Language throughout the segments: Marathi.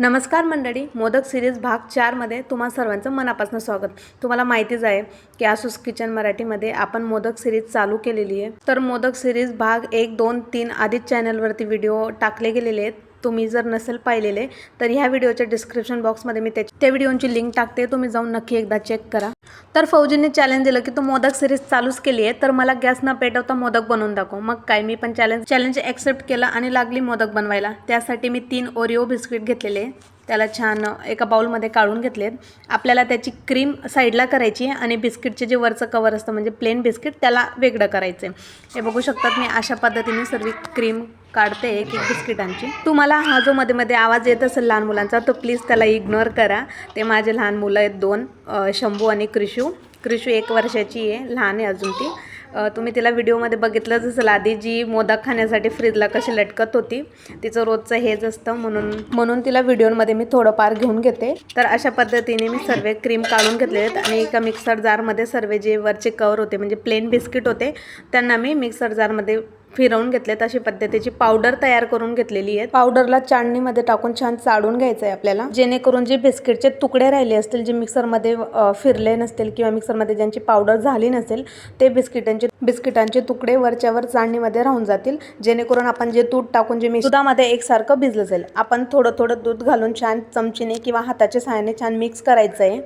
नमस्कार मंडळी मोदक सिरीज भाग चारमध्ये तुम्हा सर्वांचं मनापासून स्वागत. तुम्हाला माहितीच आहे की आसूस किचन मराठीमध्ये आपण मोदक सिरीज चालू केलेली आहे. तर मोदक सिरीज भाग एक दोन तीन आधीच चॅनलवरती व्हिडिओ टाकले गेलेले आहेत. तुम्ही जर नसेल पाहिलेले तर ह्या व्हिडिओच्या डिस्क्रिप्शन बॉक्समध्ये मी त्याची त्या व्हिडिओची लिंक टाकते तुम्ही जाऊन नक्की एकदा चेक करा. तर फौजींनी चॅलेंज दिलं की तू मोदक सिरीज चालूच केली आहे तर मला गॅस न पेटवता मोदक बनवून दाखव. मग काय मी पण चॅलेंज चॅलेंज ॲक्सेप्ट केलं आणि लागली मोदक बनवायला. त्यासाठी मी तीन ओरिओ बिस्किट घेतलेले. त्याला छान एका बाउलमध्ये काढून घेतलेत. आपल्याला त्याची क्रीम साईडला करायची आहे आणि बिस्किटचे जे वरचं कवर असतं म्हणजे प्लेन बिस्किट त्याला वेगळं करायचं आहे हे बघू शकतात मी अशा पद्धतीने सर्व क्रीम काढते एक एक बिस्किटांची. तुम्हाला हा जो मध्ये मध्ये आवाज येत असेल लहान मुलांचा तो प्लीज त्याला इग्नोर करा. ते माझे लहान मुलं आहेत दोन शंभू आणि क्रिशू. क्रिशू एक वर्षाची आहे लहान आहे अजून ती. तुम्ही तिला व्हिडिओमध्ये बघितलंच असेल आधी जी मोदक खाण्यासाठी फ्रीजला कशी लटकत होती तिचं रोजचं हेच असतं म्हणून म्हणून तिला व्हिडिओमध्ये मी थोडंफार घेऊन घेते. तर अशा पद्धतीने मी सर्व क्रीम काढून घेतले आहेत आणि एका मिक्सर जारमध्ये सर्व जे वरचे कवर होते म्हणजे प्लेन बिस्किट होते त्यांना मी मिक्सर जारमध्ये फिरवून घेतलेत अशी पद्धतीची पावडर तयार करून घेतलेली आहे पावडरला चाळणीमध्ये टाकून छान चाळून घ्यायचं आहे आपल्याला. जेणेकरून जे बिस्किटचे तुकडे राहिले असतील जे मिक्सरमध्ये फिरले नसतील किंवा मिक्सरमध्ये ज्यांची पावडर झाली नसेल ते बिस्किटांचे बिस्किटांचे तुकडे वरच्यावर चाळणीमध्ये राहून जातील. जेणेकरून आपण जे दूध टाकून जे मिक्स दुधामध्ये एकसारखं भिजलं जाईल आपण थोडं थोडं दूध घालून छान चमचीने किंवा हाताच्या सहाय्याने छान मिक्स करायचं आहे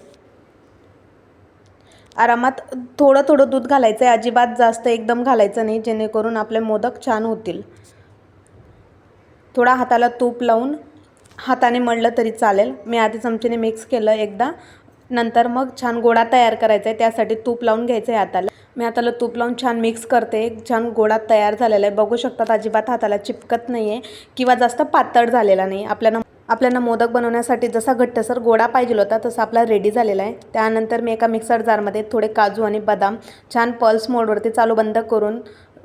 आरामात थोडं थोडं दूध घालायचं आहे अजिबात जास्त एकदम घालायचं नाही जेणेकरून आपले मोदक छान होतील. थोडा हाताला तूप लावून हाताने मळलं तरी चालेल. मी आधी चमचेने मिक्स केलं एकदा नंतर मग छान गोळा तयार करायचा आहे त्यासाठी तूप लावून घ्यायचं आहे हाताला. मी हाताला तूप लावून छान मिक्स करते छान गोळा तयार झालेला आहे. बघू शकतात अजिबात हाताला चिपकत नाही आहे किंवा जास्त पातळ झालेला नाही. आपल्याला आपल्याला मोदक बनवण्यासाठी जसा घट्टसर गोडा पाहिजे होता तसा आपला रेडी झालेला आहे. त्यानंतर मी एका मिक्सर जारमध्ये थोडे काजू आणि बदाम छान पल्स मोडवरती चालू बंद करून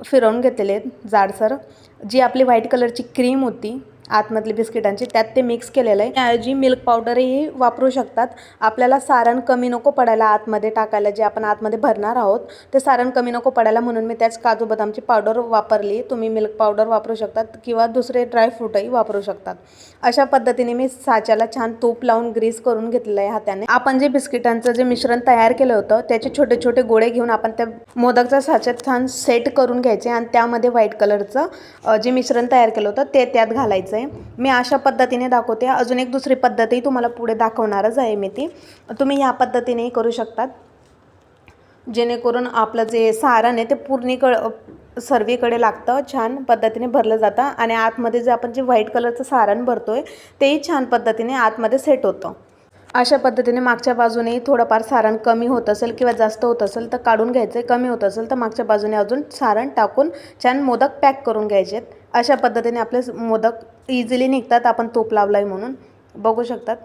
फिरवून घेतलेले आहेत जाडसर. जी आपली व्हाईट कलरची क्रीम होती आतमधली बिस्किटांची त्यात ते मिक्स केलेलं आहे. त्याऐवजी मिल्क पावडरही वापरू शकतात. आपल्याला सारण कमी नको पडायला आतमध्ये टाकायला जे आपण आतमध्ये भरणार आहोत ते सारण कमी नको पडायला म्हणून मी त्याच काजू बदामची पावडर वापरली. तुम्ही मिल्क पावडर वापरू शकतात किंवा दुसरे ड्रायफ्रूटही वापरू शकतात. अशा पद्धतीने मी साच्याला छान तूप लावून ग्रीस करून घेतलेलं आहे हाताने. आपण जे बिस्किटांचं जे मिश्रण तयार केलं होतं त्याचे छोटे छोटे गोळे घेऊन आपण त्या मोदकच्या साच्यात छान सेट करून घ्यायचे आणि त्यामध्ये व्हाईट कलरचं जे मिश्रण तयार केलं होतं ते त्यात घालायचं आहे. मी अशा पद्धतीने दाखवते. अजून एक दुसरी पद्धतही तुम्हाला पुढे दाखवणारच आहे मी ती. तुम्ही ह्या पद्धतीनेही करू शकतात. जेणेकरून आपलं जे सारण आहे ते पूर्णीकड सर्वीकडे लागतं. छान पद्धतीने भरलं जातं आणि आतमध्ये जे आपण जे व्हाईट कलरचं सारण भरतो आहे तेही छान पद्धतीने आतमध्ये सेट होतं. अशा पद्धतीने मागच्या बाजूने थोडंफार सारण कमी होत असेल किंवा जास्त होत असेल तर काढून घ्यायचं. आहे कमी होत असेल तर मागच्या बाजूने अजून सारण टाकून छान मोदक पॅक करून घ्यायचे आहेत. अशा पद्धतीने आपले मोदक इझिली निघतात. आपण तूप लावला आहे म्हणून. बघू शकतात.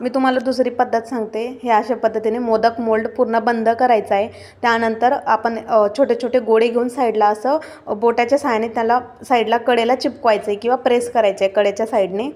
मी तुम्हाला दुसरी पद्धत सांगते. हे अशा पद्धतीने मोदक मोल्ड पूर्ण बंद करायचा आहे. त्यानंतर आपण छोटे छोटे गोळे घेऊन साईडला असं बोटाच्या साहाय्याने त्याला साईडला कडेला चिपकवायचं आहे किंवा प्रेस करायचं आहे कडेच्या साईडने.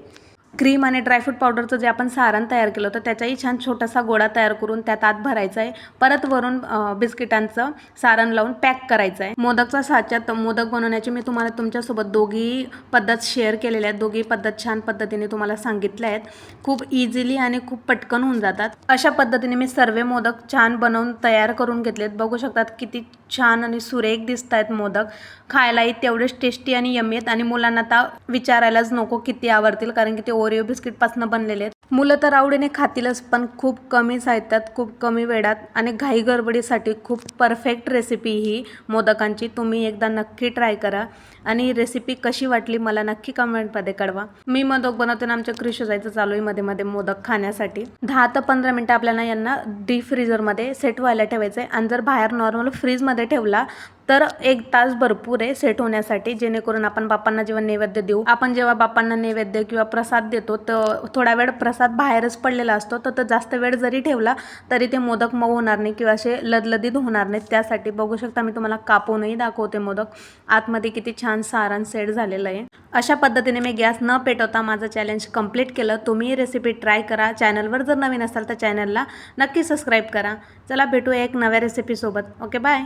क्रीम आणि ड्रायफ्रूट पावडरचं जे आपण सारण तयार केलं होतं त्याचाही छान छोटासा गोळा तयार करून त्यात आत भरायचा आहे. परत वरून बिस्किटांचं सारण लावून पॅक करायचं आहे. मोदकचा साच्यात मोदक बनवण्याची मी तुम्हाला तुमच्यासोबत दोघी पद्धत शेअर केलेल्या आहेत. दोघी पद्धत छान पद्धतीने तुम्हाला सांगितल्या आहेत. खूप इझिली आणि खूप पटकन होऊन जातात. अशा पद्धतीने मी सर्व मोदक छान बनवून तयार करून घेतलेत बघू शकतात किती छान आणि सुरेख दिसत आहेत मोदक. खायलाही तेवढेच टेस्टी आणि यमी आहेत. आणि मुलांना आता विचारायलाच नको किती आवडतील कारण की ते ओरिओ बिस्किटपासून बनलेले आहेत. मुलं तर आवडीने खातीलच पण खूप कमी साहित्यात खूप कमी वेळात आणि घाई गडबडीसाठी खूप परफेक्ट रेसिपी ही मोदकांची. तुम्ही एकदा नक्की ट्राय करा आणि रेसिपी कशी वाटली मला नक्की कमेंटमध्ये कळवा. मी मोदक बनवते ना आमच्या क्रिश जायचं चालू आहे मध्ये मध्ये मोदक खाण्यासाठी. दहा ते पंधरा मिनटं आपल्याला यांना डीप फ्रीजरमध्ये सेट व्हायला ठेवायचं आहे आणि जर बाहेर नॉर्मल फ्रीजमध्ये ठेवला तर एक तास भरपूर आहे सेट होण्यासाठी जेणेकरून आपण बापांना जेव्हा नैवेद्य देऊ आपण जेव्हा बापांना नैवेद्य किंवा प्रसाद देतो तर थोडा वेळ प्रसाद बाहेरच पडलेला असतो तर जास्त वेळ जरी ठेवला तरी ते मोदक मऊ होणार नाही किंवा असे लदलदीत होणार नाहीत. त्यासाठी बघू शकता मी तुम्हाला कापूनही दाखवते मोदक. आतमध्ये किती छान सारण सेट झालेलं आहे. अशा पद्धतीने मी गॅस न पेटवता माझं चॅलेंज कंप्लीट केलं. तुम्ही रेसिपी ट्राय करा. चॅनलवर जर नवीन असाल तर चॅनलला नक्की सबस्क्राईब करा. चला भेटूया एक नव्या रेसिपीसोबत ओके बाय